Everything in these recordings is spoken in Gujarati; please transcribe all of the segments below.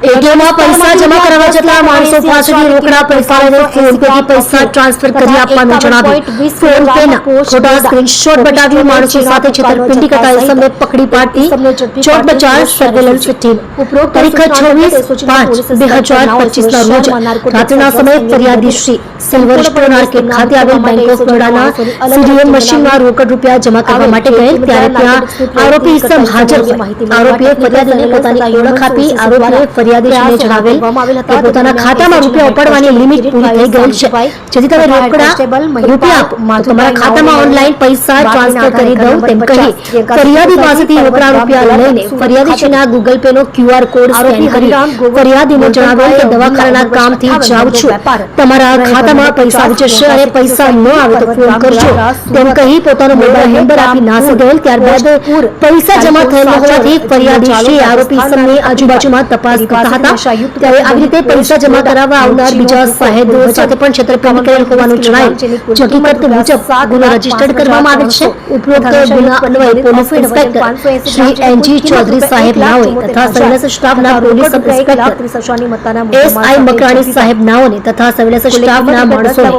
એટીએમમાં પૈસા જમા કરવા જતા માણસો પાસેથી રોકડા પૈસા લઈને ફોન પેથી પૈસા ટ્રાન્સફર કરી આપવાનું જણાવ્યું ફોન પેના ખોટા સ્ક્રીનશોટ બતાવી માણસો સાથે છેતરપિંડી કરતા ઇસમને પકડી પાડતી. ચોક બજાર સર્વેલન્સ ટીમ તારીખ છવ્વીસ પાંચ બે હજાર પચીસ ના રોજ રાત્રિના સમયે ફરિયાદી શ્રી સિલ્વર માર્કેટ ખાતે આવેલ બેંક ઓફ બરોડાના સીડીએમ મશીનમાં રોકડ રૂપિયા જમા કરવા માટે ગયેલ ત્યારે ત્યાં આરોપી ઇસમ હાજર આરોપીએ ફરિયાદીને પોતાની ઓળખ આપી આરોપીએ ફરિયાદીને જણાવેલ કે પોતાના ખાતામાં રૂપિયા ઉપાડવાની લિમિટ પૂરી થઈ ગયેલ છે. જેથી તમે રોકડા રૂપિયા તમારા ખાતામાં ઓનલાઈન પૈસા ટ્રાન્સફર કરી દઉં તેમ કહી ફરિયાદી પાસેથી રોકડા રૂપિયા લઈને ફરિયાદીના ગૂગલ પે નો ક્યુઆર કોડ સ્કેન કરી ફરિયાદીને જણાવેલ કે દવાખાનાના કામથી જાઉં છું. તમારા ખાતામાં પૈસા જશે અને પૈસા ન આવે તો ફોન કરજો. તેમ કહી પોતાનો મોબાઈલ નંબર આપી નાસી ગયેલ ત્યારબાદ પૈસા જમા થયેલ હોવાથી ફરિયાદી આરોપી સમની આજુબાજુમાં તપાસ કરતા હતા. ત્યારે આવી રીતે પૈસા જમા કરાવવા આવનાર બીજા સાહેબો સાથે પણ છેતરપિંડી કરેલ હોવાનું જણાય. હકીકત મુજબ ગુનો રજીસ્ટર્ડ કરવામાં આવે છે. ઉપરોક્ત ગુના અન્વયે police inspector Shri N G Chaudhary સાહેબ નાઓએ તથા સર્વેલન્સ સ્ટાફના police sub inspector SI Makrani સાહેબ નાઓને તથા સર્વેલન્સ સ્ટાફના માણસોને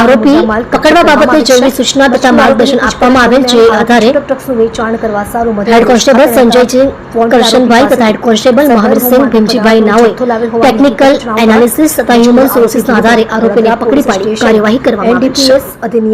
આરોપી પકડવા બાબતે જરૂરી સૂચના તથા માર્ગદર્શન આપવામાં આવેલ જે આધારે વેચાણ કરવા સારું હેડ કોન્સ્ટેબલ સંજયજી કરશનભાઈ તથા હેડ કોન્સ્ટેબલ મહાવીરસિંહ ભીમજીભાઈ નાઓએ ટેકનિકલ એનાલિસિસ તથા હ્યુમન સોર્સિસના આધારે આરોપીને પકડી પાડી કાર્યવાહી કરવામાં આવી છે